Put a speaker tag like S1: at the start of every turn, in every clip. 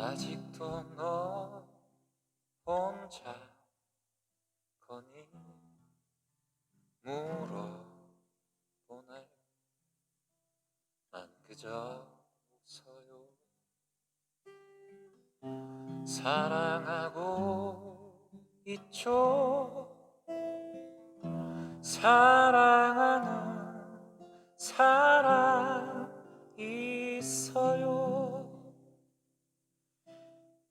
S1: 아직도 너 혼자 거니? 물어보네. 난 그저 웃어요. 사랑하고 있죠? 사랑하는 사람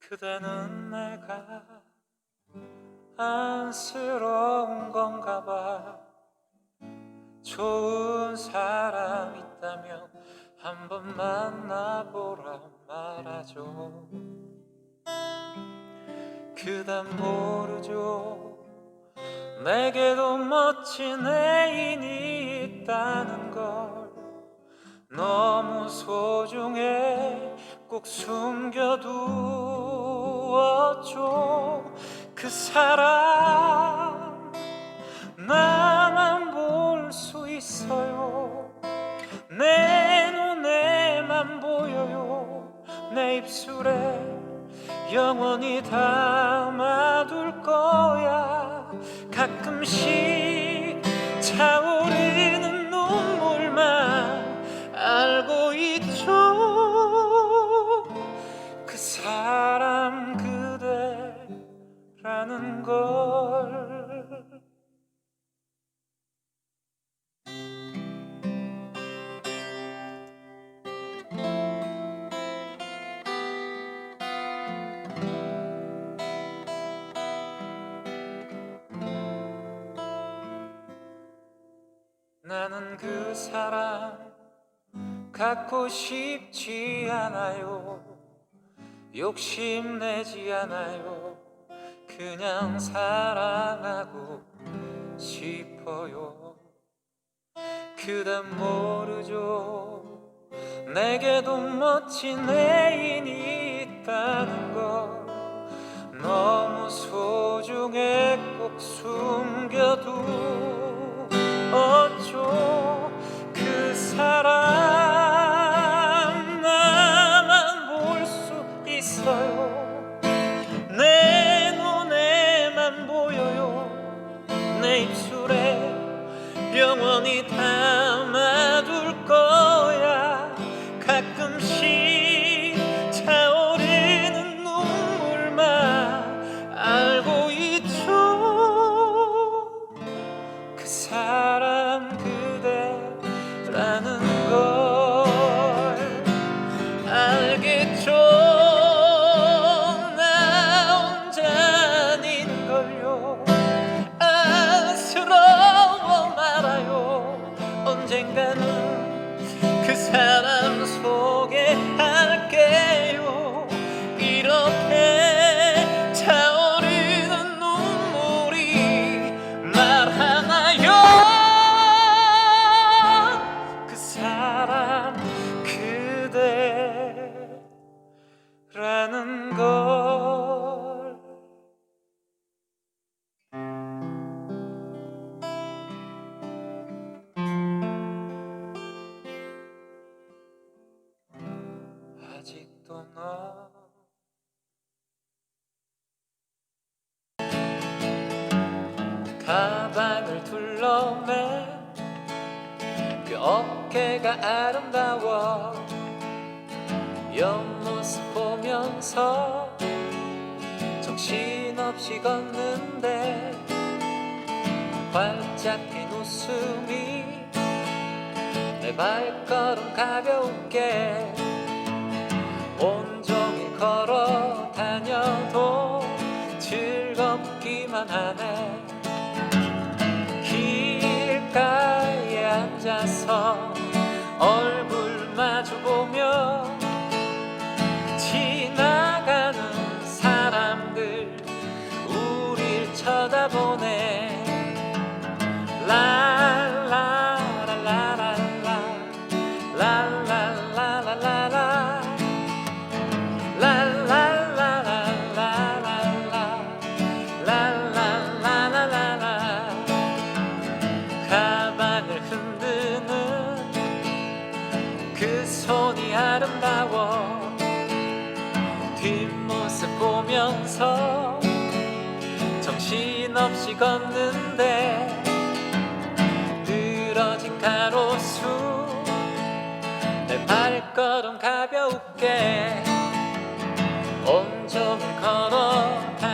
S1: 그대는 내가 안쓰러운 건가 봐. 좋은 사람 있다면 한번 만나보라 말하죠. 그댄 모르죠. 내게도 멋진 애인이 있다는 걸 너무 소중해. 꼭 숨겨 두었죠 그 사람 나만 볼 수 있어요. 내 눈에만 보여요. 내 입술에 영원히 담아둘 거 나는 그 사람 갖고 싶지 않아요. 욕심내지 않아요. 그냥 사랑하고 싶어요. 그댄 모르죠. 내게도 멋진 애인이 있다는 걸 너무 소중해. 꼭 숨겨두 어쩌 그 사람. Dragon 너 가방을 둘러맨 그 어깨가 아름다워 옆모습 보면서 정신없이 걷는데 활짝 핀 웃음이 내 발걸음 가볍게 온종일 걸어 다녀도 즐겁기만 하네. 길가에 앉아서 얼굴 마주 그 손이 아름다워 뒷모습 보면서 정신없이 걷는데 늘어진 가로수 내 발걸음 가볍게 온종일 걸어가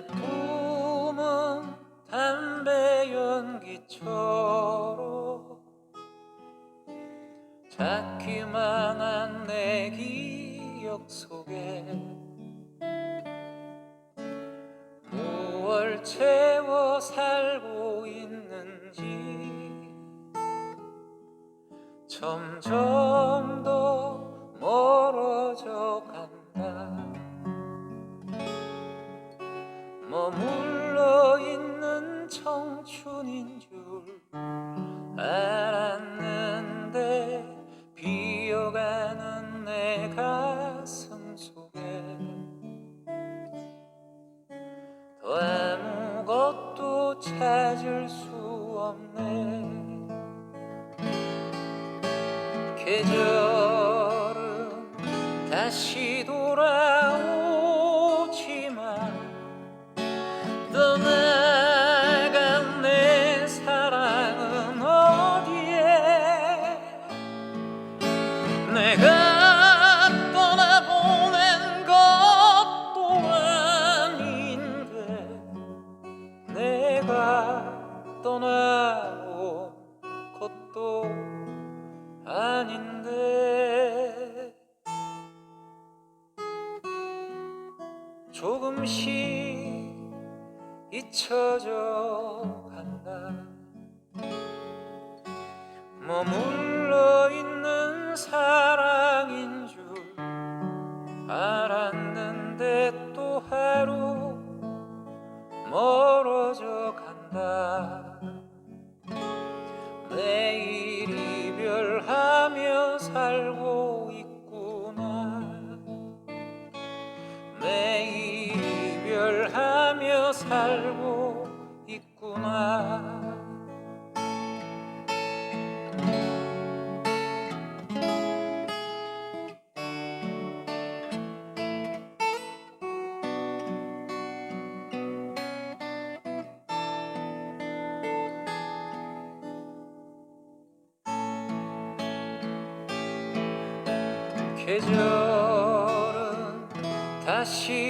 S1: 내 품은 담배 연기처럼 작기만 한 내 기억 속에 무얼 채워 살고 있는지 점점 더 멀어져 간 청춘인 줄 알았는데 비어가는 내 가슴 속에 더 아무것도 찾을 수 없네. 계절 내가 떠나온 것도 아닌데. 조금씩 잊혀져 간다. 머물러 있는 사랑인 줄 알았는데 또 하루 멀 계절은 다시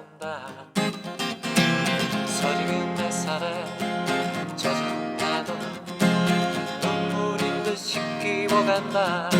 S1: 본다. 서리은 햇살에 젖은 파도 눈물인 듯 씻기워간다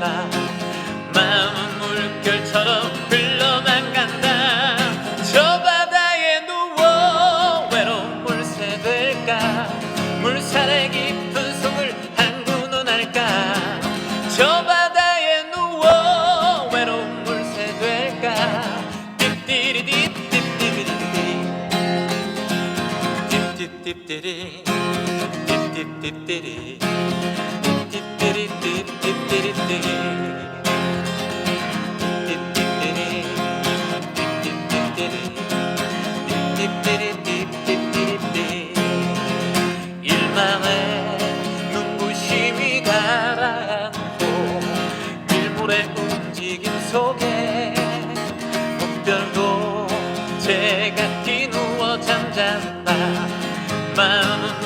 S1: 잠잔다 마음은 물결처럼 흘러만 간다. 저 바다에 누워 외로운 물새 될까? 물살의 깊은 속을 한구는 할까? 저 바다에 누워 외로운 물새 될까? 딥딥딥디리 딥디리딥딥디리디 딥딥디리 딥딥딥디리 딥딥디리딥딥디리디 일만의 눈부심이 가라앉고 밀물의 움직임 속에 무별도 제각기 누워 잠잔다 마음은